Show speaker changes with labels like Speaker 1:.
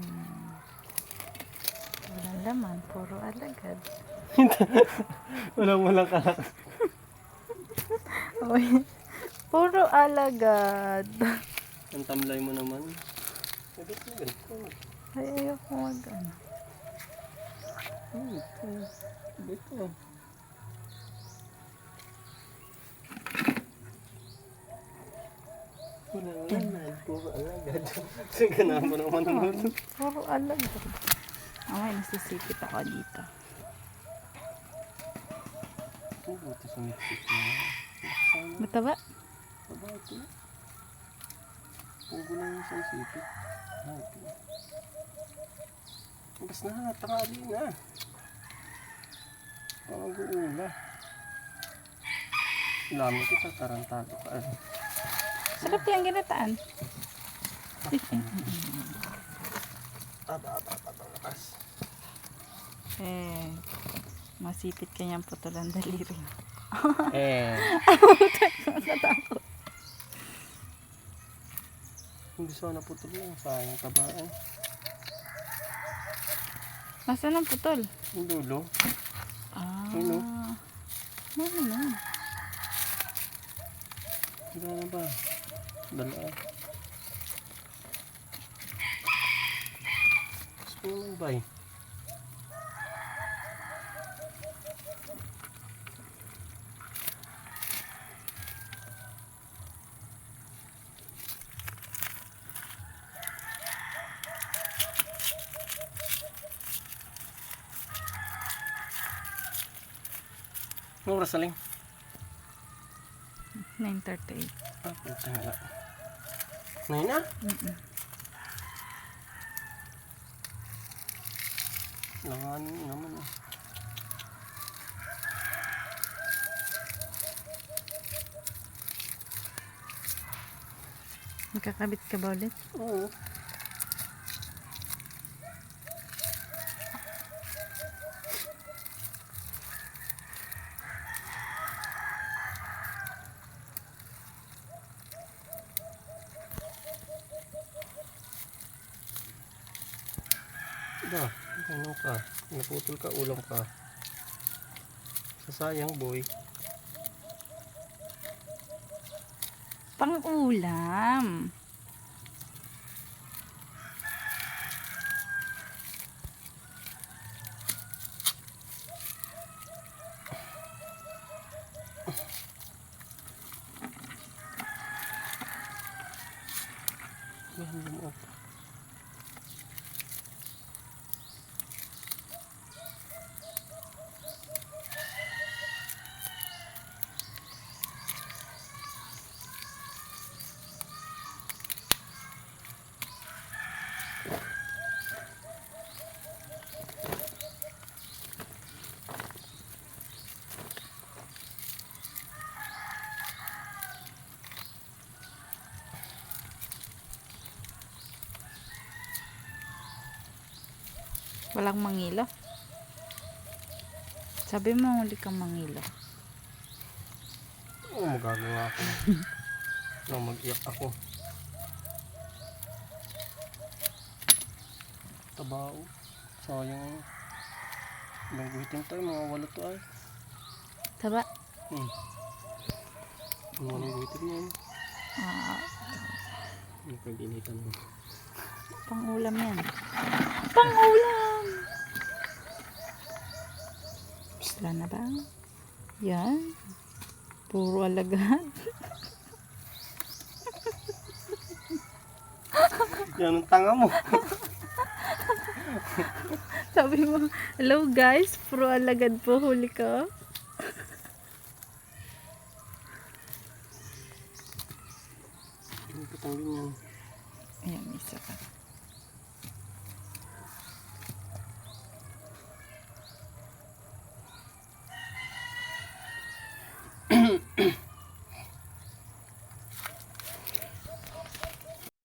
Speaker 1: Hmm. Walang laman, puro alagad.
Speaker 2: Walang walang kalak.
Speaker 1: Uy, puro alagad.
Speaker 2: Ang tamlay mo naman.
Speaker 1: Ay, ayoko mag ano.
Speaker 2: Hmm, ito. Dito. Walang laman. Puro alagad. Sige na mo naman naman.
Speaker 1: Puro alagad. Ay, nasisipit ako dito.
Speaker 2: Buti sumipit na. Sana.
Speaker 1: Mataba?
Speaker 2: Baba ito. Pugo na yung isang sipit. Bas na, tangali na. Parang guula. Laman ko, tatarantado ka.
Speaker 1: Sarap yung ginataan. Eh, masipit kanyang putulan daliri.
Speaker 2: Eh.
Speaker 1: Nakatakot.
Speaker 2: Hindi sana putol lang. Sayang tabaan.
Speaker 1: Nasaan ang putol?
Speaker 2: Yung dulo.
Speaker 1: Ah.
Speaker 2: Ano?
Speaker 1: Ano na?
Speaker 2: Na ba? Dala. Gusto mo naman ba eh? Anong oras na lang?
Speaker 1: 9.38.
Speaker 2: Ah, puta nga. Ngayon na?
Speaker 1: Mm-mm.
Speaker 2: Langan naman ah.
Speaker 1: Magkakabit ka ba ulit?
Speaker 2: Oo. Ida, ano ka? Naputol ka, ulam ka. Sasayang boy.
Speaker 1: Pang-ulam.
Speaker 2: Yan, lumuot.
Speaker 1: Walang mangilo. Sabi mo, huli kang mangilo.
Speaker 2: Oo, magagawa ako. no, mag-iyak ako. Tabao. Sayang. Ilang guhitin tayo, mga walo to ay.
Speaker 1: Taba.
Speaker 2: Hmm. Mga walang guhitin yan.
Speaker 1: Ah,
Speaker 2: Nagpag-initan mo.
Speaker 1: pang-ulam yan. Pang-ulam! Wala na ba? Yan. Puro alagad.
Speaker 2: Yan ang tanga mo.
Speaker 1: Sabi mo, hello guys, puro alagad po, huli
Speaker 2: yan.
Speaker 1: Ayan, isa ka.